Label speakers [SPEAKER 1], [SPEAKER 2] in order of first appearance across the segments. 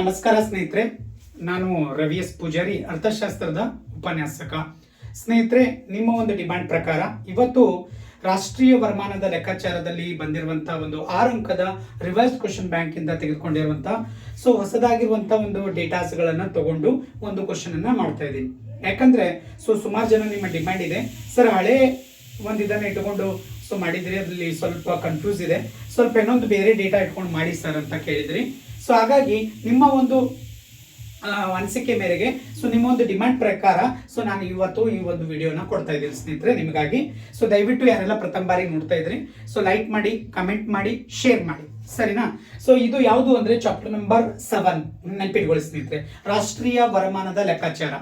[SPEAKER 1] ನಮಸ್ಕಾರ ಸ್ನೇಹಿತರೆ, ನಾನು ರವಿ ಎಸ್ ಪೂಜಾರಿ, ಅರ್ಥಶಾಸ್ತ್ರದ ಉಪನ್ಯಾಸಕ. ಸ್ನೇಹಿತರೆ, ನಿಮ್ಮ ಒಂದು ಡಿಮ್ಯಾಂಡ್ ಪ್ರಕಾರ ಇವತ್ತು ರಾಷ್ಟ್ರೀಯ ವರಮಾನದ ಲೆಕ್ಕಾಚಾರದಲ್ಲಿ ಬಂದಿರುವಂತಹ ಒಂದು ಆರು ಅಂಕದ ರಿವೈಸ್ ಕ್ವಶನ್ ಬ್ಯಾಂಕ್ ಇಂದ ತೆಗೆದುಕೊಂಡಿರುವಂತಹ ಸೊ ಹೊಸದಾಗಿರುವಂತಹ ಒಂದು ಡೇಟಾಸ್ ಗಳನ್ನ ತಗೊಂಡು ಒಂದು ಕ್ವಶನ್ ಅನ್ನ ಮಾಡ್ತಾ ಇದ್ದೀನಿ. ಯಾಕಂದ್ರೆ ಸೊ ಸುಮಾರು ಜನ ನಿಮ್ಮ ಡಿಮ್ಯಾಂಡ್ ಇದೆ. ಸರ್ ಹಳೆ ಒಂದು ಇದನ್ನ ಇಟ್ಕೊಂಡು ಸೊ ಮಾಡಿದ್ರಿ ಅದರಲ್ಲಿ ಸ್ವಲ್ಪ ಕನ್ಫ್ಯೂಸ್ ಇದೆ. ಸ್ವಲ್ಪ ಇನ್ನೊಂದು ಬೇರೆ ಡೇಟಾ ಇಟ್ಕೊಂಡು ಮಾಡಿ ಸರ್ ಅಂತ ಕೇಳಿದ್ರಿ. ಸೊ ಹಾಗಾಗಿ ನಿಮ್ಮ ಒಂದು ಅನಿಸಿಕೆ ಮೇರೆಗೆ ಸೊ ನಿಮ್ಮ ಒಂದು ಡಿಮ್ಯಾಂಡ್ ಪ್ರಕಾರ ಸೊ ನಾನು ಇವತ್ತು ಈ ಒಂದು ವಿಡಿಯೋನ ಕೊಡ್ತಾ ಇದ್ದೀನಿ ಸ್ನೇಹಿತರೆ, ನಿಮಗಾಗಿ. ಸೊ ದಯವಿಟ್ಟು ಯಾರೆಲ್ಲ ಪ್ರಥಮ ಬಾರಿ ನೋಡ್ತಾ ಇದ್ರಿ ಸೊ ಲೈಕ್ ಮಾಡಿ ಕಮೆಂಟ್ ಮಾಡಿ ಶೇರ್ ಮಾಡಿ. ಸರಿನಾ? ಸೊ ಇದು ಯಾವುದು ಅಂದ್ರೆ ಚಾಪ್ಟರ್ ನಂಬರ್ ಸೆವೆನ್ ನೆನಪಿಟ್ಕೊಳ್ಳಿ ಸ್ನೇಹಿತರೆ. ರಾಷ್ಟ್ರೀಯ ವರಮಾನದ ಲೆಕ್ಕಾಚಾರ.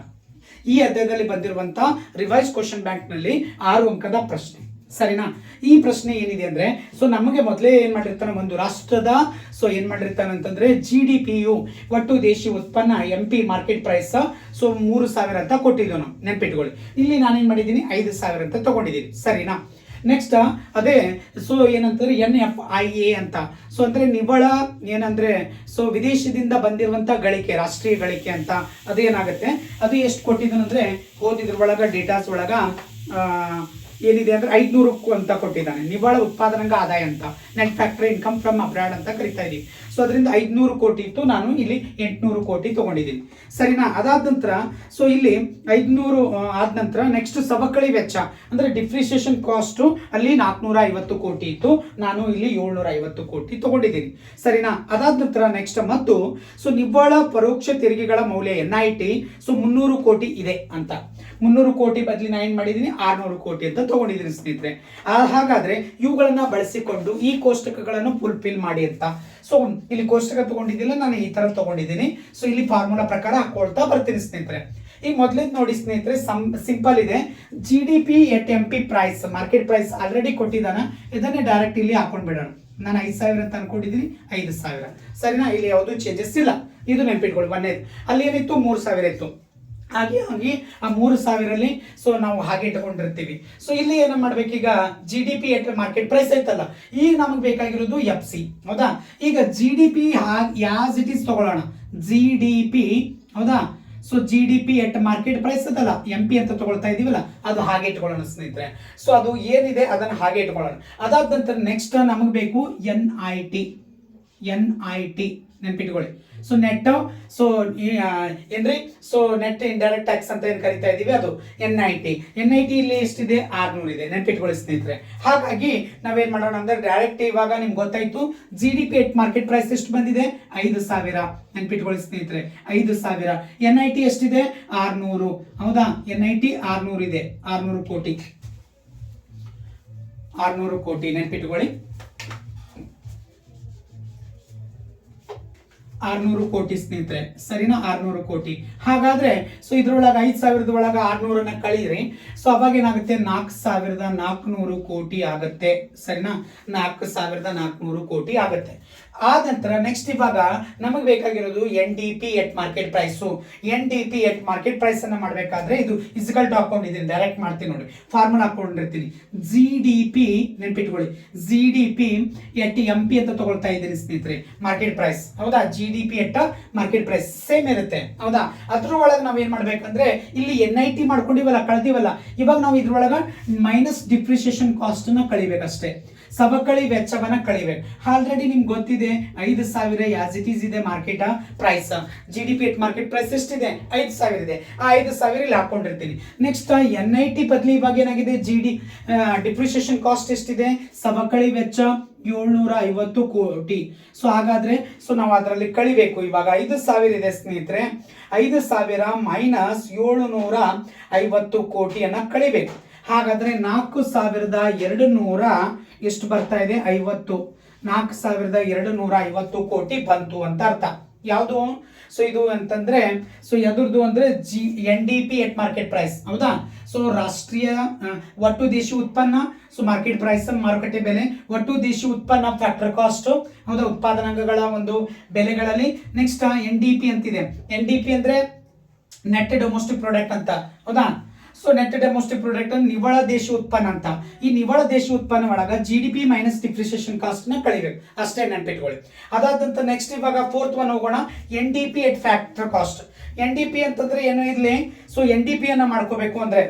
[SPEAKER 1] ಈ ಅಧ್ಯಾಯದಲ್ಲಿ ಬಂದಿರುವಂತ ರಿವೈಸ್ ಕ್ವಶನ್ ಬ್ಯಾಂಕ್ನಲ್ಲಿ ಆರು ಅಂಕದ ಪ್ರಶ್ನೆ. ಸರಿನಾ? ಈ ಪ್ರಶ್ನೆ ಏನಿದೆ ಅಂದ್ರೆ ಸೊ ನಮಗೆ ಮೊದಲೇ ಏನು ಮಾಡಿರ್ತಾನೆ ಒಂದು ರಾಷ್ಟ್ರದ ಸೊ ಏನು ಮಾಡಿರ್ತಾನೆ ಅಂತಂದರೆ ಜಿ ಡಿ ಪಿ ಯು, ಒಟ್ಟು ದೇಶಿ ಉತ್ಪನ್ನ M P market price so ಮೂರು ಸಾವಿರ ಅಂತ ಕೊಟ್ಟಿದ್ವು ನಾವು, ನೆನ್ಪಿಟ್ಕೊಳ್ಳಿ. ಇಲ್ಲಿ ನಾನೇನು ಮಾಡಿದ್ದೀನಿ? ಐದು ಸಾವಿರ ಅಂತ ತಗೊಂಡಿದ್ದೀನಿ. ಸರಿನಾ? ನೆಕ್ಸ್ಟ್ ಅದೇ ಸೊ ಏನಂತಂದರೆ ಎನ್ ಎಫ್ ಐ ಎ ಅಂತ. ಸೊ ಅಂದ್ರೆ ನಿವ್ವಳ ಏನಂದ್ರೆ ಸೊ ವಿದೇಶದಿಂದ ಬಂದಿರುವಂತ ಗಳಿಕೆ, ರಾಷ್ಟ್ರೀಯ ಗಳಿಕೆ ಅಂತ ಅದು ಏನಾಗುತ್ತೆ ಅದು ಎಷ್ಟು ಕೊಟ್ಟಿದ್ದಾನಂದ್ರೆ ಓದಿದ್ರ ಒಳಗೆ ಡೇಟಾಸ್ ಒಳಗ ಏನಿದೆ ಅಂದ್ರೆ ಐದ್ನೂರು ಅಂತ ಕೊಟ್ಟಿದ್ದಾನೆ. ನಿವ್ವಳ ಉತ್ಪಾದನಾಂಗ ಆದಾಯ ಅಂತ. Net factory income from abroad ಅಂತ ಕರಿತಾ ಇದೀವಿ. ಸೊ ಅದರಿಂದ ಐದ್ನೂರು ಕೋಟಿ ಇತ್ತು. ನಾನು ಇಲ್ಲಿ ಎಂಟ್ನೂರು ಕೋಟಿ ತಗೊಂಡಿದ್ದೀನಿ. ಸರಿನಾ? ಅದಾದ ನಂತರ ಸೊ ಇಲ್ಲಿ ಐದ್ನೂರು ಆದ ನಂತರ ನೆಕ್ಸ್ಟ್ ಸವಕಳಿ ವೆಚ್ಚ. ಅಂದ್ರೆ ಡಿಪ್ರಿಸಿಯೇಷನ್ ಕಾಸ್ಟ್ ಅಲ್ಲಿ ನಾಲ್ಕುನೂರ ಐವತ್ತು ಕೋಟಿ ಇತ್ತು. ನಾನು ಇಲ್ಲಿ ಏಳ್ನೂರ ಐವತ್ತು ಕೋಟಿ ತಗೊಂಡಿದ್ದೀನಿ. ಸರಿನಾ? ಅದಾದ ನಂತರ ನೆಕ್ಸ್ಟ್ ಮತ್ತು ಸೊ ನಿವ್ವಳ ಪರೋಕ್ಷ ತೆರಿಗೆಗಳ ಮೌಲ್ಯ ಎನ್ ಐ ಟಿ ಸೊ ಮುನ್ನೂರು ಕೋಟಿ ಇದೆ ಅಂತ. ಮುನ್ನೂರು ಕೋಟಿ ಬದಲಿ ನಾನು ಏನು ಮಾಡಿದ್ದೀನಿ ಆರ್ನೂರು ಕೋಟಿ ಅಂತ ತೊಗೊಂಡಿದ್ದೀನಿ ಸ್ನೇಹಿತರೆ. ಹಾಗಾದ್ರೆ ಇವುಗಳನ್ನ ಬಳಸಿಕೊಂಡು ಈ ಕೋಷ್ಟಕಗಳನ್ನು ಫುಲ್ಫಿಲ್ ಮಾಡಿ ಅಂತ. ಸೊ ಇಲ್ಲಿ ಕೋಷ್ಟಕ ತಗೊಂಡಿದ್ದಿಲ್ಲ, ನಾನು ಈ ತರ ತಗೊಂಡಿದ್ದೀನಿ. ಸೊ ಇಲ್ಲಿ ಫಾರ್ಮುಲಾ ಪ್ರಕಾರ ಹಾಕೊಳ್ತಾ ಬರ್ತೀನಿ ಸ್ನೇಹಿತರೆ. ಈಗ ಮೊದಲೇದು ನೋಡಿ ಸ್ನೇಹಿತರೆ ಸಿಂಪಲ್ ಇದೆ. G D P at M P price market price already ಕೊಟ್ಟಿದ್ದಾನ. ಇದನ್ನೇ ಡೈರೆಕ್ಟ್ ಇಲ್ಲಿ ಹಾಕೊಂಡ್ ಬಿಡೋಣ. ನಾನು ಐದು ಸಾವಿರ ಅಂತ ಅನ್ಕೊಂಡಿದ್ದೀನಿ ಐದು ಸಾವಿರ. ಸರಿನಾ? ಇಲ್ಲಿ ಯಾವುದೂ ಚೇಂಜಸ್ ಇಲ್ಲ. ಇದು ನೆನ್ಪಿಟ್ಕೊಳ್ಳಿ, ಒಂದೇದು. ಅಲ್ಲಿ ಏನಿತ್ತು? ಮೂರು ಸಾವಿರ ಇತ್ತು. ಹಾಗೆ ಹೋಗಿ ಆ ಮೂರು ಸಾವಿರಲ್ಲಿ ಸೊ ನಾವು ಹಾಗೆ ಇಟ್ಕೊಂಡಿರ್ತೀವಿ. ಸೊ ಇಲ್ಲಿ ಏನು ಮಾಡ್ಬೇಕೀಗ G D P at market price ಐತಲ್ಲ ಈಗ ನಮಗೆ ಬೇಕಾಗಿರೋದು ಎಫ್ ಸಿ ಹೌದಾ? ಈಗ G D P as it is ತಗೊಳ್ಳೋಣ. ಜಿ ಡಿ ಪಿ ಹೌದಾ? So G D P at market price ಅದಲ್ಲ ಎಂ ಪಿ ಅಂತ ತಗೊಳ್ತಾ ಇದೀವಲ್ಲ, ಅದು ಹಾಗೆ ಇಟ್ಕೊಳ್ಳೋಣ ಸ್ನೇಹಿತರೆ. ಸೊ ಅದು ಏನಿದೆ, ಅದನ್ನು ಹಾಗೆ ಇಟ್ಕೊಳ್ಳೋಣ. ಅದಾದ ನಂತರ ನೆಕ್ಸ್ಟ್ ನಮಗೆ ಬೇಕು N I T N I T ನೆನ್ಪಿಟ್ಕೊಳ್ಳಿ. ಸೊ ನೆಟ್ ಸೊ ಏನ್ರಿ? ಸೊ ನೆಟ್ ಇಂಡೈರೆಕ್ಟ್ ಟ್ಯಾಕ್ಸ್ ಅಂತ ಏನು ಕರಿತಾ ಇದೀವಿ? ಅದು N I T N I T ಇಲ್ಲಿ ಎಷ್ಟಿದೆ? ಆರ್ನೂರು ಇದೆ. ನೆನ್ಪಿಟ್ಕೊಳ್ಳಿ ಸ್ನೇಹಿತರೆ. ಹಾಗಾಗಿ ನಾವೇನ್ ಮಾಡೋಣ ಅಂದ್ರೆ ಡೈರೆಕ್ಟ್ ಇವಾಗ ನಿಮ್ಗೆ ಗೊತ್ತಾಯ್ತು G D P at market price ಎಷ್ಟು ಬಂದಿದೆ? ಐದು ಸಾವಿರ. ನೆನ್ಪಿಟ್ಕೊಳ್ಳಿ ಸ್ನೇಹಿತರೆ. ಐದು ಸಾವಿರ. ಎನ್ ಐ ಟಿ ಎಷ್ಟಿದೆ? ಆರ್ನೂರು. ಹೌದಾ? ಎನ್ ಐ ಟಿ ಆರ್ನೂರು ಇದೆ. ಆರ್ನೂರು ಕೋಟಿ. ಆರ್ನೂರು ಕೋಟಿ. ನೆನ್ಪಿಟ್ಕೊಳ್ಳಿ. ಆರ್ನೂರು ಕೋಟಿ ಸ್ನೇಹಿತರೆ, ಸರಿನಾ ಆರ್ನೂರು ಕೋಟಿ? ಹಾಗಾದ್ರೆ ಸೊ ಇದ್ರೊಳಗೆ ಐದ್ ಸಾವಿರದ ಒಳಗೆ ಆರ್ನೂರನ್ನ ಕಳೀರಿ. ಸೊ ಅವಾಗ ಏನಾಗುತ್ತೆ? ನಾಲ್ಕು ಸಾವಿರದ ನಾಲ್ಕುನೂರು ಕೋಟಿ ಆಗತ್ತೆ. ಸರಿನಾ? ನಾಲ್ಕು ಸಾವಿರದ ನಾಲ್ಕುನೂರು ಕೋಟಿ ಆಗತ್ತೆ. ಆದ ನಂತರ ನೆಕ್ಸ್ಟ್ ಇವಾಗ ನಮಗೆ ಬೇಕಾಗಿರೋದು N D P at market price N D P at market price ಅನ್ನ ಮಾಡಬೇಕಾದ್ರೆ ಇದು ಫಿಸಿಕಲ್ ಟು ಹಾಕೊಂಡಿದ್ದೀನಿ ಡೈರೆಕ್ಟ್ ಮಾಡ್ತೀನಿ ನೋಡಿ. ಫಾರ್ಮುಲಾ ಹಾಕೊಂಡಿರ್ತೀನಿ. ಜಿ ಡಿ ಪಿ ನೆನ್ಪಿಟ್ಕೊಳ್ಳಿ. G D P at M P ಅಂತ ತಗೊಳ್ತಾ ಇದ್ದೀನಿ ಸ್ನೇಹಿತರೆ. ಮಾರ್ಕೆಟ್ ಪ್ರೈಸ್ ಹೌದಾ? G D P at market price same ಇರುತ್ತೆ. ಹೌದಾ? ಅದ್ರೊಳಗೆ ನಾವು ಏನ್ ಮಾಡ್ಬೇಕಂದ್ರೆ ಇಲ್ಲಿ ಎನ್ ಐ ಟಿ ಮಾಡ್ಕೊಂಡಿವಲ್ಲ, ಕಳ್ದಿವಲ್ಲ, ಇವಾಗ ನಾವು ಇದ್ರೊಳಗ ಮೈನಸ್ ಡಿಪ್ರಿಸಿಯೇಷನ್ ಕಾಸ್ಟ್ನ ಕಳಿಬೇಕಷ್ಟೇ. ಸವಕಳಿ ವೆಚ್ಚವನ್ನ ಕಳಿಬೇಕು. ಆಲ್ರೆಡಿ ನಿಮ್ಗೆ ಗೊತ್ತಿದೆ, ಐದು ಸಾವಿರ ಯಾಸ್ ಇಟ್ ಈಸ್ ಇದೆ market price G D P at market price ಎಷ್ಟಿದೆ? ಐದು ಸಾವಿರ ಇದೆ. ಆ ಐದು ಸಾವಿರ ಇಲ್ಲಿ ಹಾಕೊಂಡಿರ್ತೀನಿ. ನೆಕ್ಸ್ಟ್ ಎನ್ ಐ ಟಿ ಬದಲಿ ಇವಾಗ ಏನಾಗಿದೆ? ಜಿ ಡಿ ಡಿಪ್ರಿಸಿಯೇಷನ್ ಕಾಸ್ಟ್ ಎಷ್ಟಿದೆ? ಸವಕಳಿ ವೆಚ್ಚ ಏಳ್ನೂರ ಐವತ್ತು ಕೋಟಿ. ಸೊ ಹಾಗಾದ್ರೆ ಸೊ ನಾವು ಅದರಲ್ಲಿ ಕಳಿಬೇಕು. ಇವಾಗ ಐದು ಸಾವಿರ ಇದೆ ಸ್ನೇಹಿತರೆ. ಐದು ಸಾವಿರ ಮೈನಸ್ ಏಳುನೂರ ಐವತ್ತು ಕೋಟಿಯನ್ನು ಕಳಿಬೇಕು. ಹಾಗಾದ್ರೆ ನಾಲ್ಕು ಸಾವಿರದ ಎರಡು ನೂರ ಎಷ್ಟು ಬರ್ತಾ ಇದೆ? ಐವತ್ತು. ನಾಲ್ಕು ಸಾವಿರದ ಎರಡು ನೂರ ಐವತ್ತು ಕೋಟಿ ಬಂತು ಅಂತ ಅರ್ಥ. ಯಾವುದು? ಸೊ ಇದು ಅಂತಂದ್ರೆ ಸೊ ಎದುರ್ದು ಅಂದ್ರೆ G, N D P at market price ಹೌದಾ? ಸೊ ರಾಷ್ಟ್ರೀಯ ಒಟ್ಟು ದೇಶಿ ಉತ್ಪನ್ನ ಸೊ ಮಾರ್ಕೆಟ್ ಪ್ರೈಸ್ ಮಾರುಕಟ್ಟೆ ಬೆಲೆ, ಒಟ್ಟು ದೇಶಿ ಉತ್ಪನ್ನ ಫ್ಯಾಕ್ಟರ್ ಕಾಸ್ಟ್ ಹೌದಾ? ಉತ್ಪಾದನಾಂಗಗಳ ಒಂದು ಬೆಲೆಗಳಲ್ಲಿ. ನೆಕ್ಸ್ಟ್ ಎನ್ ಡಿ ಪಿ ಅಂತಿದೆ. ಎನ್ ಡಿ ಪಿ ಅಂದ್ರೆ ನೆಟ್ ಡೊಮೆಸ್ಟಿಕ್ ಪ್ರಾಡಕ್ಟ್ ಅಂತ. ಹೌದಾ? ಸೊ ನೆಟ್ ಡೆಮೋಸ್ಟಿಕ್ ಪ್ರಾಡಕ್ಟ್ ನಿವ್ವಳ ದೇಶ ಉತ್ಪನ್ನ ಅಂತ. ಈ ನಿವ್ವಳ ದೇಶ ಉತ್ಪನ್ನ ಒಳಗ G D P minus depreciation ಕಾಸ್ಟ್ನ ಕಳಿಬೇಕು. ಅಷ್ಟೇ ನೆನ್ಪಿಟ್ಕೊಳ್ಳಿ. ಅದಾದಂತ ನೆಕ್ಸ್ಟ್ ಇವಾಗ ಫೋರ್ತ್ ಒನ್ ಹೋಗೋಣ. N D P at factor cost N D P ಅಂತಂದ್ರೆ ಏನು ಇರ್ಲಿ? ಸೊ ಎನ್ ಡಿ ಪಿ ಅನ್ನ ಮಾಡ್ಕೋಬೇಕು ಅಂದ್ರೆ,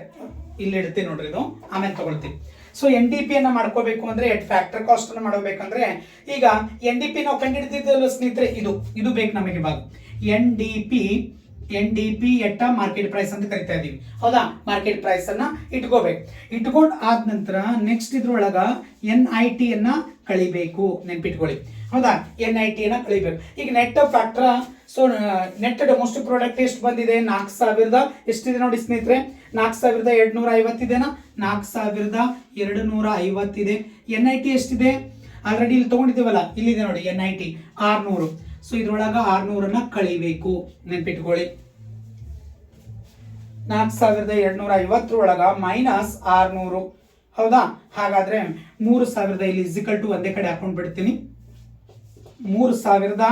[SPEAKER 1] ಇಲ್ಲಿ ಇಡ್ತೀನಿ ನೋಡ್ರಿ ಇದು. ಆಮೇಲೆ ತಗೊಳ್ತೀನಿ. ಸೊ ಎನ್ ಡಿ ಪಿ ಅನ್ನ ಮಾಡ್ಕೋಬೇಕು ಅಂದ್ರೆ ಎಟ್ ಫ್ಯಾಕ್ಟರ್ ಕಾಸ್ಟ್ ಅನ್ನ ಮಾಡಬೇಕಂದ್ರೆ ಈಗ ಎನ್ ಡಿ ಪಿ ನಾವು ಕಂಡುಹಿಡಿದಿದ್ದಲ್ಲ ಸ್ನೇಹಿತರೆ? ಇದು. ಇದು ಬೇಕು ನಮಗೆ ಇವಾಗ. N D P N D P at market price ಅಂತ ಕರಿತಾ ಇದೀವಿ. ಹೌದಾ? ಮಾರ್ಕೆಟ್ ಪ್ರೈಸ್ ಅನ್ನ ಇಟ್ಕೋಬೇಕು. ಇಟ್ಕೊಂಡು ಆದ ನಂತರ ನೆಕ್ಸ್ಟ್ ಇದ್ರೊಳಗ ಎನ್ ಐ ಟಿ ಅನ್ನ ಕಳಿಬೇಕು. ನೆನ್ಪಿಟ್ಕೊಳ್ಳಿ. ಹೌದಾ? ಎನ್ ಐ ಟಿ ಅನ್ನ ಕಳಿಬೇಕು. ಈಗ net factor so net domestic product ಎಷ್ಟು ಬಂದಿದೆ? ನಾಲ್ಕು ಸಾವಿರದ, ಎಷ್ಟಿದೆ ನೋಡಿ ಸ್ನೇಹಿತರೆ? ನಾಲ್ಕು ಸಾವಿರದ ಎರಡು ನೂರ ಐವತ್ತಿದೆನಾ? ನಾಲ್ಕು ಸಾವಿರದ ಎರಡು ನೂರ ಐವತ್ತಿದೆ. ಎನ್ ಐ ಟಿ ಎಷ್ಟಿದೆ? ಆಲ್ರೆಡಿ ಇಲ್ಲಿ ತಗೊಂಡಿದ್ದೀವಲ್ಲ? ಇಲ್ಲಿದೆ ನೋಡಿ ಎನ್ ಐ ಟಿ ಆರ್ನೂರು. ಸೊ ಇದ್ರೊಳಗ ಆರ್ನೂರನ್ನ ಕಳಿಬೇಕು. ನೆನ್ಪಿಟ್ಕೊಳ್ಳಿ. ನಾಲ್ಕು ಸಾವಿರದ ಎರಡ್ನೂರ ಐವತ್ತರೊಳಗ ಮೈನಸ್ ಆರ್ನೂರು. ಹೌದಾ? ಹಾಗಾದ್ರೆ ಮೂರು ಸಾವಿರದ ಇಲ್ಲಿ ಇಸಿಕಲ್ ಟು ಒಂದೇ ಕಡೆ ಹಾಕೊಂಡು ಬಿಡ್ತೀನಿ. ಮೂರು ಸಾವಿರದ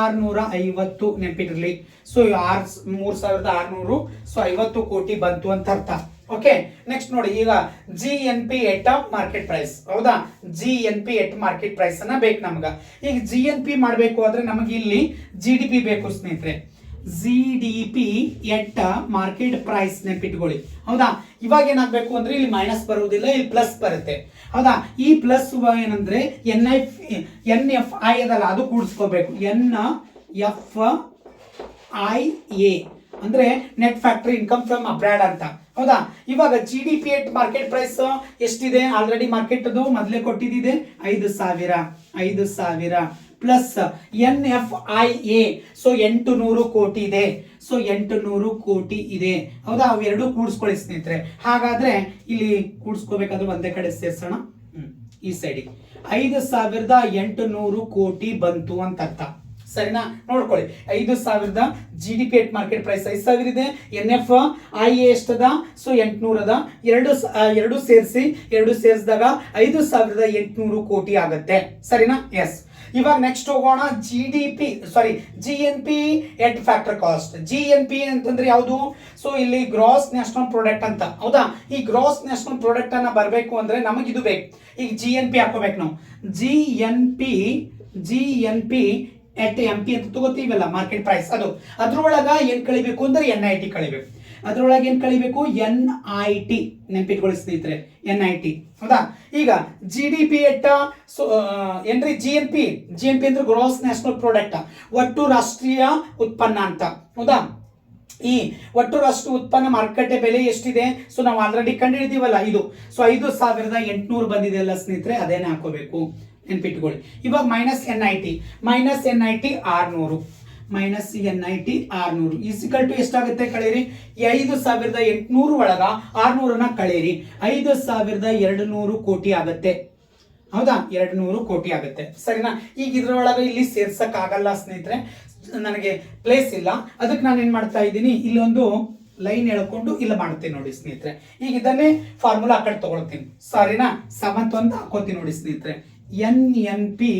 [SPEAKER 1] ಆರ್ನೂರ ಐವತ್ತು ನೆನಪಿರಲಿ ಸೊ ಆರ್, ಮೂರು ಸಾವಿರದ ಆರ್ನೂರು, ಸೊ ಐವತ್ತು ಕೋಟಿ ಬಂತು ಅಂತ ಅರ್ಥ. ಓಕೆ ನೆಕ್ಸ್ಟ್ ನೋಡಿ, ಈಗ G N P at market price ಹೌದಾ? G N P at market price ಅನ್ನ ಬೇಕು ನಮ್ಗೆ. ಈಗ ಜಿ ಎನ್ ಪಿ ಮಾಡಬೇಕು ಅಂದ್ರೆ ನಮಗೆ ಇಲ್ಲಿ ಜಿ ಡಿ ಪಿ ಬೇಕು ಸ್ನೇಹಿತರೆ. G D P at market price ನೆನ್ಪಿಟ್ಕೊಳ್ಳಿ. ಹೌದಾ? ಇವಾಗ ಏನಾಗಬೇಕು ಅಂದ್ರೆ ಇಲ್ಲಿ ಮೈನಸ್ ಬರುವುದಿಲ್ಲ, ಇಲ್ಲಿ ಪ್ಲಸ್ ಬರುತ್ತೆ. ಹೌದಾ? ಈ ಪ್ಲಸ್ ಏನಂದ್ರೆ N I N F I ಅದಲ್ಲ, ಅದು ಕೂಡಿಸ್ಕೋಬೇಕು. ಎನ್ ಎಫ್ ಐ ಎ ಅಂದ್ರೆ net factory income from abroad ಅಂತ. ಹೌದಾ? ಇವಾಗ G D P at market price ಎಷ್ಟಿದೆ? ಆಲ್ರೆಡಿ ಮಾರ್ಕೆಟ್ ಅದು ಮೊದಲೇ ಕೊಟ್ಟಿದ್ದಿದೆ ಐದು ಸಾವಿರ ಐದು ಸಾವಿರ plus N F I A so ಎಂಟು ನೂರು ಕೋಟಿ ಇದೆ. ಸೊ ಎಂಟು ನೂರು ಕೋಟಿ ಇದೆ. ಹೌದಾ? ಅವೆರಡು ಕೂಡಿಸ್ಕೊಳ್ಳಿ ಸ್ನೇಹಿತರೆ. ಹಾಗಾದ್ರೆ ಇಲ್ಲಿ ಕೂಡಿಸ್ಕೋಬೇಕಾದ್ರೆ ಒಂದೇ ಕಡೆ ಸೇರ್ಸೋಣ. ಈ ಸೈಡಿಗೆ ಐದು ಸಾವಿರದ ಎಂಟು ನೂರು ಕೋಟಿ ಬಂತು ಅಂತ ಅರ್ಥ ಸರಿನಾ? ನೋಡ್ಕೊಳ್ಳಿ. ಐದು ಸಾವಿರದ G D P at market price ಐದು ಸಾವಿರ ಇದೆ ಎನ್ ಎಫ್ ಐ ಎ ಎಷ್ಟದ? ಸೊ ಎಂಟುನೂರದ. ಎರಡು ಎರಡು ಸೇರಿಸಿ, ಎರಡು ಸೇರಿಸಿದಾಗ ಐದು ಸಾವಿರದ ಎಂಟುನೂರು ಕೋಟಿ ಆಗುತ್ತೆ. ಸರಿನಾ? ಎಸ್ ಇವಾಗ ನೆಕ್ಸ್ಟ್ ಹೋಗೋಣ. G D P sorry G N P at factor cost G N P ಅಂತಂದ್ರೆ ಯಾವುದು? ಸೊ ಇಲ್ಲಿ ಗ್ರಾಸ್ ನ್ಯಾಷನಲ್ ಪ್ರಾಡಕ್ಟ್ ಅಂತ. ಹೌದಾ? ಈ ಗ್ರಾಸ್ ನ್ಯಾಷನಲ್ ಪ್ರಾಡಕ್ಟ್ ಅನ್ನ ಬರಬೇಕು ಅಂದ್ರೆ ನಮಗಿದು ಬೇಕು. ಈಗ ಜಿ ಎನ್ ಪಿ ಹಾಕೋಬೇಕು ನಾವು. G N P G N P at M P ಅಂತ ತಗೋತೀವಲ್ಲ ಮಾರ್ಕೆಟ್ ಪ್ರೈಸ್ ಅದು ಅದ್ರೊಳಗ ಏನ್ ಕಳಿಬೇಕು ಅಂದ್ರೆ ಎನ್ ಐ ಟಿ ಕಳಿಬೇಕು. ಅದ್ರೊಳಗೆ ಏನ್ ಕಳಿಬೇಕು? ಎನ್ ಐ ಟಿ, ನೆನ್ಪಿಟ್ಕೊಳ್ಳಿ ಸ್ನೇಹಿತರೆ, ಎನ್ ಐ ಟಿ. ಹೌದಾ? ಈಗ ಜಿ ಡಿ ಪಿ ಎಟ್ಟ? ಸೊ ಏನ್ರಿ? G N P G N P ಅಂದ್ರೆ ಗ್ರೋಸ್ ನ್ಯಾಷನಲ್ ಪ್ರಾಡಕ್ಟ್ ಒಟ್ಟು ರಾಷ್ಟ್ರೀಯ ಉತ್ಪನ್ನ ಅಂತ. ಹೌದಾ? ಈ ಒಟ್ಟು ರಾಷ್ಟ್ರ ಉತ್ಪನ್ನ ಮಾರುಕಟ್ಟೆ ಬೆಲೆ ಎಷ್ಟಿದೆ? ಸೊ ನಾವು ಆಲ್ರೆಡಿ ಕಂಡುಹಿಡಿದೀವಲ್ಲ ಇದು. ಸೊ ಐದು ಸಾವಿರದ ಎಂಟುನೂರು ಬಂದಿದೆ ಅಲ್ಲ ಸ್ನೇಹಿತರೆ, ಅದೇನೇ ಹಾಕೋಬೇಕು. ನೆನ್ಪಿಟ್ಕೊಳ್ಳಿ ಇವಾಗ minus N I T minus N I T ಆರ್ನೂರು ಮೈನಸ್ ಎನ್ ಐ ಟಿ ಆರ್ನೂರು ಇಸಿಕಲ್ ಟು ಎಷ್ಟಾಗುತ್ತೆ ಕಳೀರಿ? ಐದು ಸಾವಿರದ ಎಂಟುನೂರು ಒಳಗ ಆರ್ನೂರನ್ನ ಕಳೀರಿ. ಐದು ಸಾವಿರದ ಎರಡು ನೂರು ಕೋಟಿ ಆಗತ್ತೆ. ಹೌದಾ? ಎರಡು ನೂರು ಕೋಟಿ ಆಗುತ್ತೆ. ಸರಿನಾ? ಈಗ ಇದ್ರೊಳಗೆ ಇಲ್ಲಿ ಸೇರ್ಸಕ್ ಆಗಲ್ಲ ಸ್ನೇಹಿತರೆ. ನನಗೆ ಪ್ಲೇಸ್ ಇಲ್ಲ. ಅದಕ್ಕೆ ನಾನು ಏನು ಮಾಡ್ತಾ ಇದ್ದೀನಿ? ಇಲ್ಲೊಂದು ಲೈನ್ ಎಳ್ಕೊಂಡು ಇಲ್ಲ ಮಾಡ್ತೀನಿ ನೋಡಿ ಸ್ನೇಹಿತರೆ. ಈಗ ಇದನ್ನೇ ಫಾರ್ಮುಲಾ ಆ ಕಡೆ ತಗೊಳ್ತೀನಿ. ಸಾರಿನಾ ಸಮತ್ವ ಅಂತ ಹಾಕೋತೀನಿ ನೋಡಿ ಸ್ನೇಹಿತರೆ. N N P,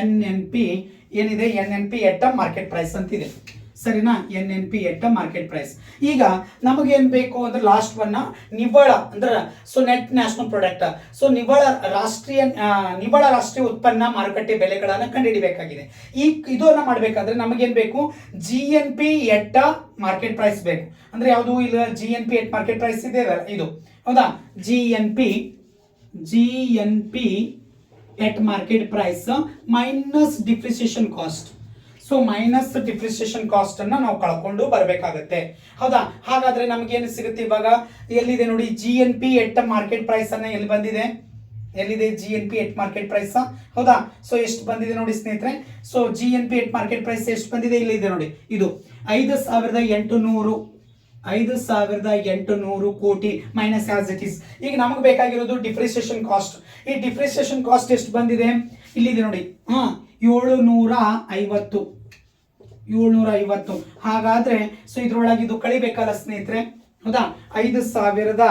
[SPEAKER 1] N N P ಏನಿದೆ? N N P at market price ಅಂತಿದೆ. ಸರಿನಾ? N N P at market price ಈಗ ನಮಗೇನ್ ಬೇಕು ಅಂದ್ರೆ ಲಾಸ್ಟ್ ಒನ್ ನಿವ್ವಳ ಅಂದ್ರೆ so net national product so ನಿವ್ವಳ ರಾಷ್ಟ್ರೀಯ ನಿವ್ವಳ ರಾಷ್ಟ್ರೀಯ ಉತ್ಪನ್ನ, ಮಾರುಕಟ್ಟೆ ಬೆಲೆಗಳನ್ನು ಕಂಡುಹಿಡಿಬೇಕಾಗಿದೆ. ಈ ಇದನ್ನ ಮಾಡಬೇಕಾದ್ರೆ ನಮಗೇನ್ ಬೇಕು? G N P at market price ಬೇಕು. ಅಂದ್ರೆ ಯಾವುದು? ಇಲ್ಲ G N P at market price ಇದೆ ಇದು. ಹೌದಾ? G N P G N P at market price minus depreciation cost so minus depreciation cost ಅನ್ನ ನಾವು ಕಳ್ಕೊಂಡು ಬರಬೇಕಾಗತ್ತೆ. ಹೌದಾ? ಹಾಗಾದ್ರೆ ನಮ್ಗೆ ಏನು ಸಿಗುತ್ತೆ ಇವಾಗ? ಎಲ್ಲಿದೆ ನೋಡಿ G N P at market price ಅನ್ನ ಎಲ್ಲಿ ಬಂದಿದೆ? ಎಲ್ಲಿದೆ G N P at market price ಹೌದಾ? ಸೊ ಎಷ್ಟು ಬಂದಿದೆ ನೋಡಿ ಸ್ನೇಹಿತರೆ? So G N P at market price ಎಷ್ಟು ಬಂದಿದೆ? ಇಲ್ಲಿದೆ ನೋಡಿ. ಇದು ಐದು ಸಾವಿರದ ಎಂಟು ನೂರು ಐದು ಸಾವಿರದ ಎಂಟು ನೂರು ಕೋಟಿ ಮೈನಸ್ ಆಸ್ ಇಟ್ ಇಸ್ ಈಗ ನಮಗೆ ಬೇಕಾಗಿರೋದು ಡಿಪ್ರಿಸಿಯೇಷನ್ ಕಾಸ್ಟ್ ಈ ಡಿಪ್ರಿಸಿಯೇಷನ್ ಕಾಸ್ಟ್ ಎಷ್ಟು ಬಂದಿದೆ? ಇಲ್ಲಿದೆ ನೋಡಿ. ಹಾ ಏಳು ನೂರ ಐವತ್ತು. ಏಳ್ನೂರ ಐವತ್ತು ಹಾಗಾದ್ರೆ ಸೊ ಇದ್ರೊಳಗೆ ಇದು ಕಳಿಬೇಕಲ್ಲ ಸ್ನೇಹಿತರೆ? ಹೌದಾ? ಐದು ಸಾವಿರದ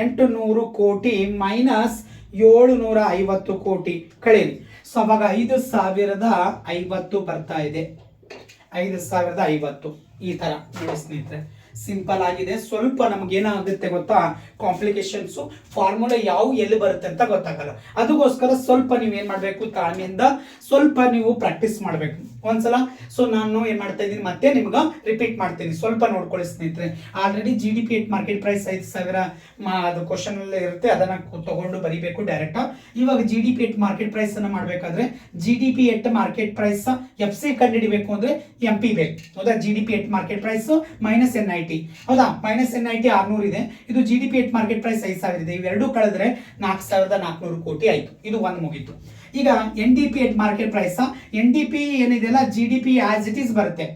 [SPEAKER 1] ಎಂಟು ನೂರು ಕೋಟಿ ಮೈನಸ್ ಏಳು ನೂರ ಐವತ್ತು ಕೋಟಿ. ಕಳೀರಿ ಸೊ ಅವಾಗ ಐದು ಸಾವಿರದ ಐವತ್ತು ಬರ್ತಾ ಇದೆ. ಐದು ಸಾವಿರದ ಐವತ್ತು. ಈ ತರ ನೋಡಿ ಸ್ನೇಹಿತರೆ. ಸಿಂಪಲ್ ಆಗಿದೆ. ಸ್ವಲ್ಪ ನಮಗೇನಾಗುತ್ತೆ ಗೊತ್ತಾ? ಕಾಂಪ್ಲಿಕೇಶನ್ಸು ಫಾರ್ಮುಲಾ ಯಾವ ಎಲ್ಲಿ ಬರುತ್ತೆ ಅಂತ ಗೊತ್ತಾಗಲ್ಲ. ಅದಕ್ಕೋಸ್ಕರ ಸ್ವಲ್ಪ ನೀವು ಏನು ಮಾಡಬೇಕು ತಾಳ್ಮೆಯಿಂದ ಸ್ವಲ್ಪ ನೀವು ಪ್ರಾಕ್ಟೀಸ್ ಮಾಡಬೇಕು. ಒಂದ್ಸಲ. ಸೊ ನಾನು ಏನು ಮಾಡ್ತಾ ಇದ್ದೀನಿ, ಮತ್ತೆ ನಿಮ್ಗೆ ರಿಪೀಟ್ ಮಾಡ್ತೀನಿ. ಸ್ವಲ್ಪ ನೋಡ್ಕೊಳ್ಳಿ ಸ್ನೇಹಿತರೆ. Already G D P at market price ಐದು ಸಾವಿರ ಅದು ಕ್ವಶನ್ ಇರುತ್ತೆ. ಅದನ್ನ ತಗೊಂಡು ಬರಿಬೇಕು ಡೈರೆಕ್ಟ್ ಇವಾಗ G D P at market price ಅನ್ನ ಮಾಡಬೇಕಾದ್ರೆ G D P at market price F C ಕಂಡುಹಿಡಿಬೇಕು ಅಂದ್ರೆ ಎಂ ಪಿ ಬೇಕು. ಹೌದಾ? G D P at market price minus N I T ಹೌದಾ? ಮೈನಸ್ ಎನ್ ಐ ಟಿ ಆರ್ನೂರು ಇದೆ. ಇದು G D P at market price ಐದು ಸಾವಿರ ಇದೆ. ಇವೆರಡು ಕಳೆದ್ರೆ ನಾಲ್ಕು ಸಾವಿರದ ನಾಲ್ಕುನೂರು ಕೋಟಿ ಆಯ್ತು. ಇದು ಒಂದು ಮುಗೀತು. ಈಗ N D P at market price N D P ಏನಿದೆಯಲ್ಲ G D P as it is ಬರುತ್ತೆ.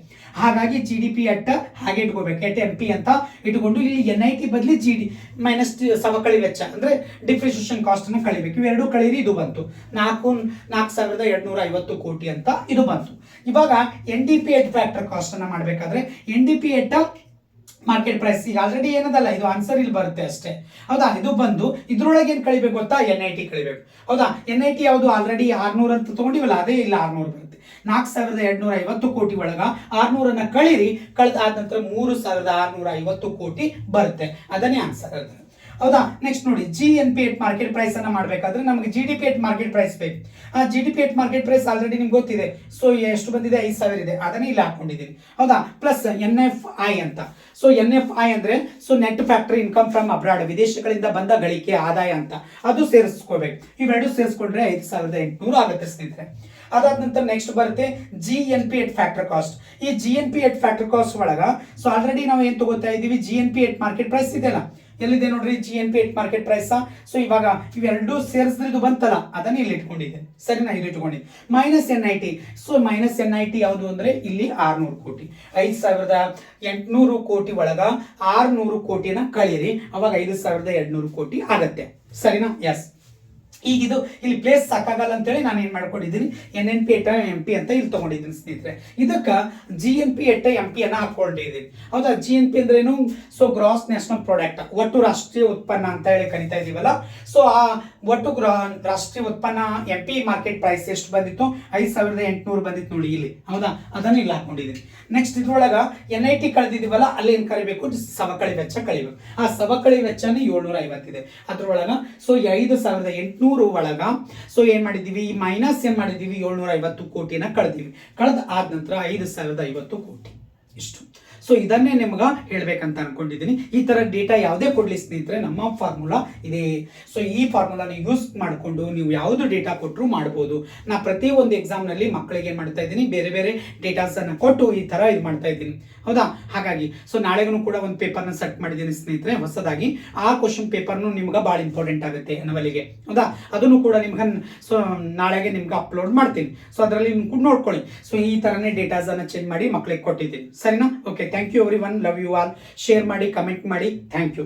[SPEAKER 1] ಹಾಗಾಗಿ ಜಿ ಡಿ ಪಿ ಅಟ್ ಹಾಗೆ ಇಟ್ಕೋಬೇಕು. ಎಟ್ ಎಂ ಪಿ ಅಂತ ಇಟ್ಕೊಂಡು ಇಲ್ಲಿ ಎನ್ ಐ ಟಿ ಬದಲಿ ಜಿ ಡಿ ಮೈನಸ್ ಸವಕಳಿ ವೆಚ್ಚ, ಅಂದ್ರೆ ಕಾಸ್ಟ್ ಅನ್ನು ಕಳಿಬೇಕು. ಇವೆರಡು ಕಳೀರಿ, ಇದು ಬಂತು. ನಾಲ್ಕು ನಾಲ್ಕು ಸಾವಿರದ ಎರಡ್ನೂರ ಐವತ್ತು ಕೋಟಿ ಅಂತ ಇದು ಬಂತು. ಇವಾಗ N D P at factor cost ಅನ್ನ ಮಾಡಬೇಕಾದ್ರೆ N D P at market price ಈಗ ಆಲ್ರೆಡಿ ಏನದಲ್ಲ, ಇದು ಆನ್ಸರ್ ಇಲ್ಲಿ ಬರುತ್ತೆ ಅಷ್ಟೇ. ಹೌದಾ? ಇದು ಬಂದು, ಇದ್ರೊಳಗೆ ಏನು ಕಳಿಬೇಕು ಗೊತ್ತಾ? ಎನ್ ಐ ಟಿ ಕಳಿಬೇಕು. ಹೌದಾ? ಎನ್ ಐ ಟಿ ಯಾವುದು ಆಲ್ರೆಡಿ ಆರ್ನೂರು ಅಂತ ತೊಗೊಂಡಿವಲ್ಲ, ಅದೇ ಇಲ್ಲ ಆರ್ನೂರು ಬರುತ್ತೆ. ನಾಲ್ಕು ಸಾವಿರದ ಎರಡ್ನೂರ ಐವತ್ತು ಕೋಟಿ ಒಳಗ ಆರ್ನೂರನ್ನ ಕಳೀರಿ ಕಳೆದಾದ ನಂತರ ಮೂರು ಸಾವಿರದ ಆರ್ನೂರ ಐವತ್ತು ಕೋಟಿ ಬರುತ್ತೆ. ಅದನ್ನೇ ಆನ್ಸರ್ ಅದು. ಹೌದಾ? ನೆಕ್ಸ್ಟ್ ನೋಡಿ G N P at market price ಅನ್ನ ಮಾಡಬೇಕಾದ್ರೆ ನಮಗೆ G D P at market price ಬೇಕು. ಆ G D P at market price already ನಿಮ್ಗೆ ಗೊತ್ತಿದೆ. ಸೊ ಎಷ್ಟು ಬಂದಿದೆ? ಐದು ಸಾವಿರ ಇದೆ. ಅದನ್ನೇ ಇಲ್ಲಿ ಹಾಕೊಂಡಿದ್ದೀನಿ. ಹೌದಾ? ಪ್ಲಸ್ ಎನ್ ಎಫ್ ಐ ಅಂತ. ಸೊ ಎನ್ ಎಫ್ ಐ ಅಂದ್ರೆ so net factory income from abroad ವಿದೇಶಗಳಿಂದ ಬಂದ ಗಳಿಕೆ ಆದಾಯ ಅಂತ. ಅದು ಸೇರಿಸ್ಕೋಬೇಕು. ಇವೆರಡು ಸೇರಿಸ್ಕೊಂಡ್ರೆ ಐದು ಸಾವಿರದ ಎಂಟುನೂರು ಆಗುತ್ತೆ ಸ್ನೇಹಿತರೆ. ಅದಾದ ನಂತರ ನೆಕ್ಸ್ಟ್ ಬರುತ್ತೆ G N P at factor cost ಈ G N P at factor cost ಒಳಗ ಸೊ ಆಲ್ರೆಡಿ ನಾವು ಏನ್ ತಗೋತಾ ಇದೀವಿ? G N P at market price ಇದೆಯಲ್ಲ? ಎಲ್ಲಿದೆ ನೋಡ್ರಿ G N P at market price so ಇವಾಗ ಇವೆರಡು ಸೇರಿಸಿದ್ರೆ ಬಂತಲ್ಲ, ಅದನ್ನ ಇಲ್ಲಿ ಇಟ್ಕೊಂಡಿದೆ ಸರಿನಾ? ಇಲ್ಲಿ ಇಟ್ಕೊಂಡಿದ್ದೆ minus N I T so minus N I T ಯಾವುದು ಅಂದ್ರೆ ಇಲ್ಲಿ ಆರ್ನೂರು ಕೋಟಿ. ಐದು ಸಾವಿರದ ಎಂಟುನೂರು ಕೋಟಿ ಒಳಗ ಆರ್ನೂರು ಕೋಟಿನ ಕಳೀರಿ ಅವಾಗ ಐದು ಸಾವಿರದ ಎರಡ್ನೂರು ಕೋಟಿ ಆಗತ್ತೆ. ಸರಿನಾ? ಎಸ್ ಈಗ ಇದು ಇಲ್ಲಿ ಪ್ಲೇಸ್ ಸಾಕಾಗಲ್ಲ ಅಂತೇಳಿ ನಾನು ಏನ್ ಮಾಡ್ಕೊಂಡಿದ್ದೀನಿ? N N P at M P ಅಂತ ಇಲ್ಲಿ ತಗೊಂಡಿದ್ದೀನಿ ಸ್ನೇಹಿತರೆ. ಇದಕ್ಕೆ G N P at M P ಅನ್ನ ಹಾಕೊಂಡಿದ್ದೀನಿ. ಹೌದಾ? ಜಿ ಎನ್ ಪಿ ಅಂದ್ರೇನು ಸೊ ಗ್ರಾಸ್ ನ್ಯಾಷನಲ್ ಪ್ರಾಡಕ್ಟ್ ಒಟ್ಟು ರಾಷ್ಟ್ರೀಯ ಉತ್ಪನ್ನ ಅಂತ ಹೇಳಿ ಕರಿತಾ ಇದೀವಲ್ಲ. ಸೊ ಆ ಒಟ್ಟು ಗ್ರಾ ರಾಷ್ಟ್ರೀಯ ಉತ್ಪನ್ನ ಎಂ ಪಿ ಮಾರ್ಕೆಟ್ ಪ್ರೈಸ್ ಎಷ್ಟು ಬಂದಿತ್ತು? ಐದು ಸಾವಿರದ ಎಂಟುನೂರು ಬಂದಿತ್ತು ನೋಡಿ ಇಲ್ಲಿ. ಹೌದಾ? ಅದನ್ನು ಇಲ್ಲಿ ಹಾಕೊಂಡಿದ್ದೀನಿ. ನೆಕ್ಸ್ಟ್ ಇದ್ರೊಳಗ ಎನ್ ಐ ಟಿ ಕಳೆದಿದ್ದೀವಲ್ಲ, ಅಲ್ಲಿ ಏನು ಕರಿಬೇಕು? ಸವಕಳಿ ವೆಚ್ಚ ಕಳಿಬೇಕು. ಆ ಸವಕಳಿ ವೆಚ್ಚನೇ ಏಳ್ನೂರ ಐವತ್ತಿದೆ ಅದ್ರೊಳಗ ಸೊ ಐದು ಸಾವಿರದ ಎಂಟುನೂರು ಒಳಗ. ಸೊ ಏನ್ ಮಾಡಿದೀವಿ ಮೈನಸ್ ಏನ್ ಮಾಡಿದೀವಿ ಏಳ್ನೂರ ಐವತ್ತು ಕೋಟಿನ ಕಳೆದಿವಿ. ಕಳೆದ ಆದ ನಂತರ ಐದು ಸಾವಿರದ ಐವತ್ತು ಕೋಟಿ. ಇಷ್ಟು. ಸೊ ಇದನ್ನೇ ನಿಮ್ಗೆ ಹೇಳ್ಬೇಕಂತ ಅನ್ಕೊಂಡಿದ್ದೀನಿ ಈ ತರ ಡೇಟಾ ಯಾವುದೇ ಕೊಡ್ಲಿ ಸ್ನೇಹಿತರೆ, ನಮ್ಮ ಫಾರ್ಮುಲಾ ಇದೆ. ಸೊ ಈ ಫಾರ್ಮುಲಾನ ಯೂಸ್ ಮಾಡಿಕೊಂಡು ನೀವು ಯಾವುದು ಡೇಟಾ ಕೊಟ್ಟರು ಮಾಡ್ಬೋದು. ನಾ ಪ್ರತಿ ಒಂದು ಎಕ್ಸಾಮ್ನಲ್ಲಿ ಮಕ್ಕಳಿಗೆ ಏನು ಮಾಡ್ತಾ ಇದ್ದೀನಿ, ಬೇರೆ ಬೇರೆ ಡೇಟಾಸ್ ಅನ್ನ ಕೊಟ್ಟು ಈ ತರ ಇದು ಮಾಡ್ತಾ ಇದ್ದೀನಿ. ಹೌದಾ? ಹಾಗಾಗಿ ಸೊ ನಾಳೆಗೂ ಕೂಡ ಒಂದು ಪೇಪರ್ನ ಸೆಟ್ ಮಾಡಿದ್ದೀನಿ ಸ್ನೇಹಿತರೆ, ಹೊಸದಾಗಿ. ಆ ಕ್ವಶನ್ ಪೇಪರ್ನು ನಿಮ್ಗೆ ಭಾಳ ಇಂಪಾರ್ಟೆಂಟ್ ಆಗುತ್ತೆ ನವಲಿಗೆ ಹೌದಾ? ಅದನ್ನು ಕೂಡ ನಿಮ್ಗೆ ಸೊ ನಾಳೆಗೆ ನಿಮ್ಗೆ ಅಪ್ಲೋಡ್ ಮಾಡ್ತೀನಿ. ಸೊ ಅದರಲ್ಲಿ ಕೂಡ ನೋಡ್ಕೊಳ್ಳಿ. ಸೊ ಈ ತರನೇ ಡೇಟಾಸ್ ಅನ್ನ ಚೇಂಜ್ ಮಾಡಿ ಮಕ್ಕಳಿಗೆ ಕೊಟ್ಟಿದ್ದೀನಿ. ಸರಿನಾ? Okay thank you everyone love you all share ಮಾಡಿ ಕಮೆಂಟ್ ಮಾಡಿ. Thank you